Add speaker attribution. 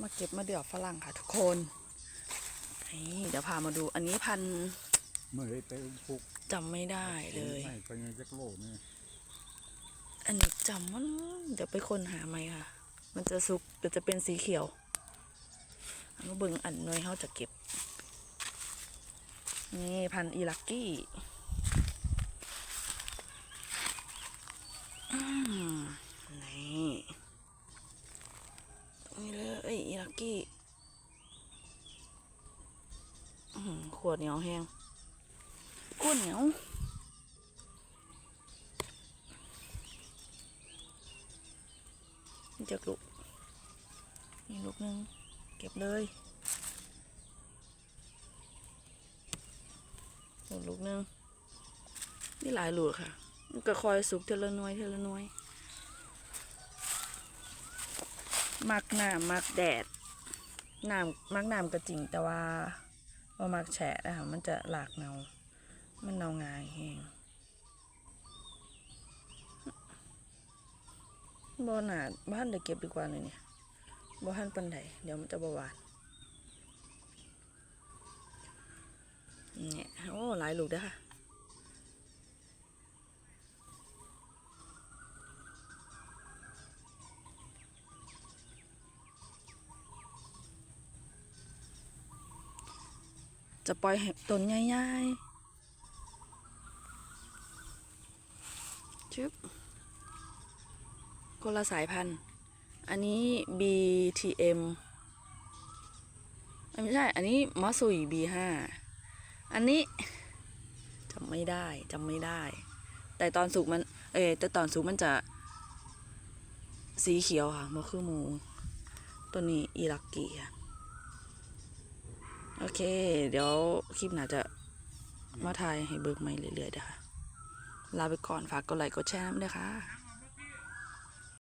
Speaker 1: มาเก็บมะเดื่อฝรั่งค่ะทุกคนนี่เดี๋ยวพามาดูอันนี้พันธุ์
Speaker 2: เมื่อไปปลูก
Speaker 1: จำไม่ได้เลย
Speaker 2: ไม่ไปยังจักโลนี่
Speaker 1: อันนี้จำมันเดี๋ยวไปค้นหาไหมค่ะ มันจะสุกหรือจะเป็นสีเขียวอันนี้เบิ่งอันหน่วยเขาจะเก็บ นี่พันธุ์อีลักกี้อืมนี่ตรงนี้เลยอีลั กี้ขวดเหนียวแห้งก้นเหนียวนี่จะลูกนี่ลูกนึง เก็บเลยโอ้ลูกนึง นี่หลายลูกค่ะ มันก็คอยสุกเทละน้อยเทละน้อย มักหน้ำมักแดด น้ำมักน้ำก็จริง แต่ว่าพอมักแฉะนะคะมันจะหลากเนา มันเนางายแหงบ่หนาบ้านเดี๋ยวเก็บดีกว่าเลยเนี่ยบ่หันปันไดเดี๋ยวมันจะบ่หวานเนี่ยโอ้หลายลูกเด้อค่ะ จะปล่อยให้ต้นใหญ่ๆชึบคนละสายพันธุ์ อันนี้ BTM ไม่ใช่ อันนี้มอสุย B5 อันนี้จำไม่ได้จำไม่ได้ แต่ตอนสุกมัน เออแต่ตอนสุกมันจะสีเขียวค่ะมันคือมู ตัวนี้อีลักกี้ค่ะ โอเค เดี๋ยวคลิปหน้าจะมาถ่ายให้เบิกใหม่เรื่อยๆนะคะลาไปก่อนฝากกดไลค์กดแชร์น้ำด้วยค่ะ